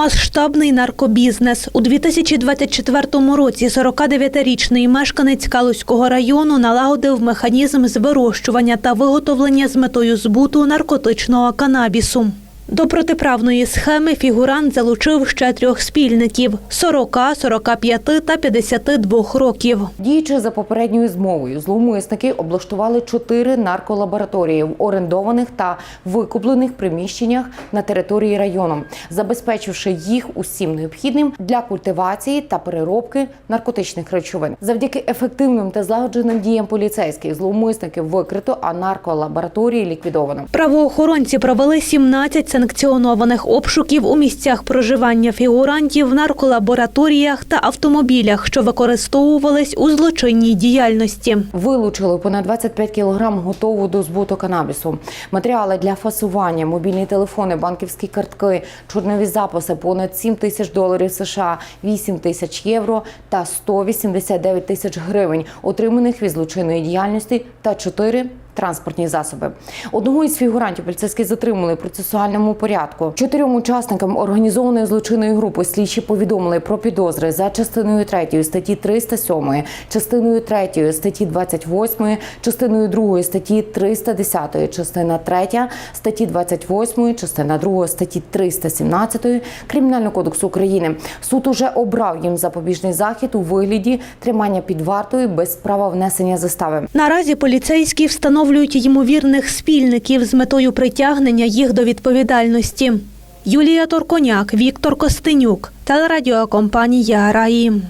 Масштабний наркобізнес у 2024 році 49-річний мешканець Калузького району налагодив механізм з вирощування та виготовлення з метою збуту наркотичного канабісу. До протиправної схеми фігурант залучив ще трьох спільників – 40, 45 та 52 років. Діючи за попередньою змовою, зловмисники облаштували чотири нарколабораторії в орендованих та викуплених приміщеннях на території району, забезпечивши їх усім необхідним для культивації та переробки наркотичних речовин. Завдяки ефективним та злагодженим діям поліцейських зловмисників викрито, а нарколабораторії ліквідовано. Правоохоронці провели 17 санкціонованих обшуків у місцях проживання фігурантів, в нарколабораторіях та автомобілях, що використовувались у злочинній діяльності. Вилучили понад 25 кілограм готового до збуту канабісу, матеріали для фасування, мобільні телефони, банківські картки, чорнові записи, понад 7 тисяч доларів США, 8 тисяч євро та 189 тисяч гривень, отриманих від злочинної діяльності та 4 Транспортні засоби одного із фігурантів поліцейські затримали в процесуальному порядку. Чотирьом учасникам організованої злочинної групи слідчі повідомили про підозри за частиною 3 статті 307, частиною 3 статті 28, частиною 2 статті 310, частина 3 статті 28, частина 2 статті 317 Кримінального кодексу України. Суд уже обрав їм запобіжний захід у вигляді тримання під вартою без права внесення застави. Наразі поліцейські встановлюють ймовірних спільників з метою притягнення їх до відповідальності. Юлія Торконяк, Віктор Костенюк, телерадіокомпанія Раї.